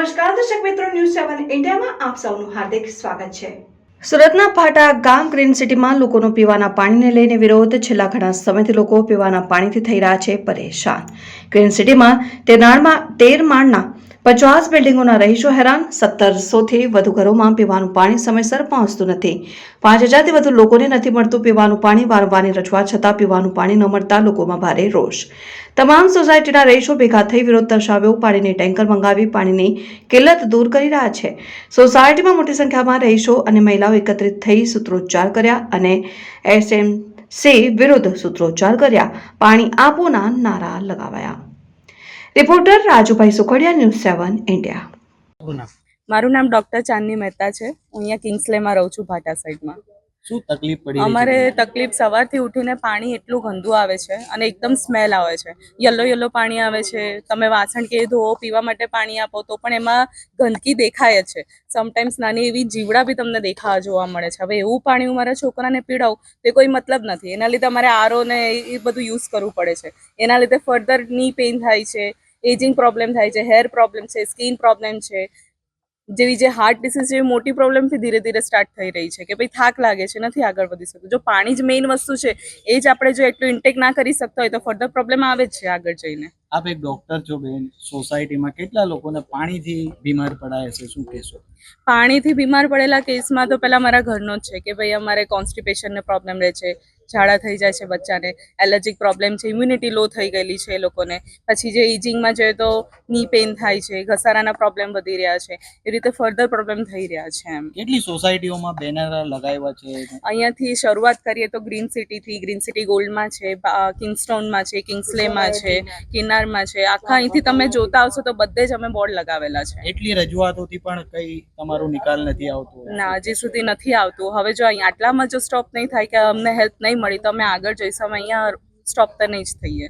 નમસ્કાર, દર્શક મિત્રો ન્યૂઝ સેવન ઇન્ડિયામાં આપ સૌનું હાર્દિક સ્વાગત છે. સુરતના પાટા ગામ ગ્રીન સિટીમાં લોકોનો પીવાના પાણીને લઈને વિરોધ. છેલ્લા ઘણા સમયથી લોકો પીવાના પાણીથી થઈ રહ્યા છે પરેશાન. ગ્રીન સિટીમાં તેર માળના પચાસ બિલ્ડિંગોના રહીશો હેરાન, સત્તરસોથી વધુ ઘરોમાં પીવાનું પાણી સમયસર પહોંચતું નથી. પાંચ હજારથી વધુ લોકોને નથી મળતું પીવાનું પાણી, વારંવારની રજૂઆત છતાં પીવાનું પાણી ન મળતા લોકોમાં ભારે રોષ. તમામ સોસાયટીના રહીશો ભેગા થઈ વિરોધ દર્શાવ્યો. પાણીની ટેન્કર મંગાવી પાણીની કિલ્લત દૂર કરી રહ્યા છે. સોસાયટીમાં મોટી સંખ્યામાં રહીશો અને મહિલાઓ એકત્રિત થઈ સૂત્રોચ્ચાર કર્યા અને એસએમસી વિરુદ્ધ સૂત્રોચ્ચાર કર્યા. પાણી આપોના નારા લગાવાયા. Reporter Rajubhai Sukhadiya news seven India. મારું નામ. ડોક્ટર ચાંદની મહેતા છે. હું અહીંયા કિંગ્સલેમાં રહું છું ભાટા સાઈડમાં. શું તકલીફ પડી અમારે તકલીફ સવારથી ઉઠીને પાણી એટલું ગંદુ આવે છે અને એકદમ સ્મેલ આવે છે. યલો યલો પાણી આવે છે. તમે વાસણ કે ધોવો પીવા માટે પાણી આપો તો પણ એમાં ગંદકી દેખાય છે. સમટાઈમ્સ નાની એવી જીવડા બી તમને દેખાવા જોવા મળે છે. હવે એવું પાણી હું મારા છોકરાને પીડાવું તે કોઈ મતલબ નથી. એના લીધે અમારે આરો ને એ બધું યુઝ કરવું પડે છે. એના લીધે ફર્ધરની પેઇન થાય છે એજિંગ પ્રોબ્લેમ થાય છે હેર પ્રોબ્લેમ છે સ્કિન પ્રોબ્લેમ છે. જેવી જે હાર્ટ ડિસીઝ જેવી મોટી પ્રોબ્લેમથી ધીરે ધીરે સ્ટાર્ટ થઈ રહી છે કે ભાઈ થાક લાગે છે નથી આગળ વધી શકતું. જો પાણી જ મેઇન વસ્તુ છે એ જ આપણે જો એટલું ઇન્ટેક ના કરી શકતા હોય તો ફર્ધર પ્રોબ્લેમ આવે જ છે આગળ જઈને. આપ એક ડોક્ટર છો બેન સોસાયટીમાં કેટલા લોકોને પાણીથી બીમાર પડાય છે શું કહેશો? પાણીથી બીમાર પડેલા કેસમાં તો પહેલા મારા ઘરનો જ છે કે ભાઈ અમારે કોન્સ્ટિપેશનનો પ્રોબ્લેમ રહે છે ઝાડા થઈ જાય છે બચ્ચાને એલર્જીક પ્રોબ્લેમ છે ઇમ્યુનિટી લો થઈ ગયેલી છે એ લોકોને. પછી જે ઇજિંગમાં જોઈએ તો ની પેઇન થાય છે ઘસારાના પ્રોબ્લેમ વધી રહ્યા છે એ રીતે ફર્ધર પ્રોબ્લેમ થઈ રહ્યા છે એમ. કેટલી સોસાયટીઓમાં બેનર લગાવ્યા છે? અહીંયાથી શરૂઆત કરીએ તો ગ્રીન સિટીથી ગ્રીન સિટી ગોલ્ડમાં છે કિંગસ્ટોનમાં છે કિંગ્સલેમાં છે કિનારમાં છે આખા અહીંથી તમે જોતા આવશો તો બધે જ અમે બોર્ડ લગાવેલા છે. એટલી રજૂઆતોથી પણ કઈ તમારો નિકાલ નથી આવતો? ના હજી સુધી નથી આવતું. હવે જો અહીં આટલામાં જો સ્ટોપ નહીં થાય કે અમને હેલ્પ નહીં મળી. તો અમે આગળ જઈશું. અમે અહીંયા સ્ટોપ તો નહીં જ થઈએ.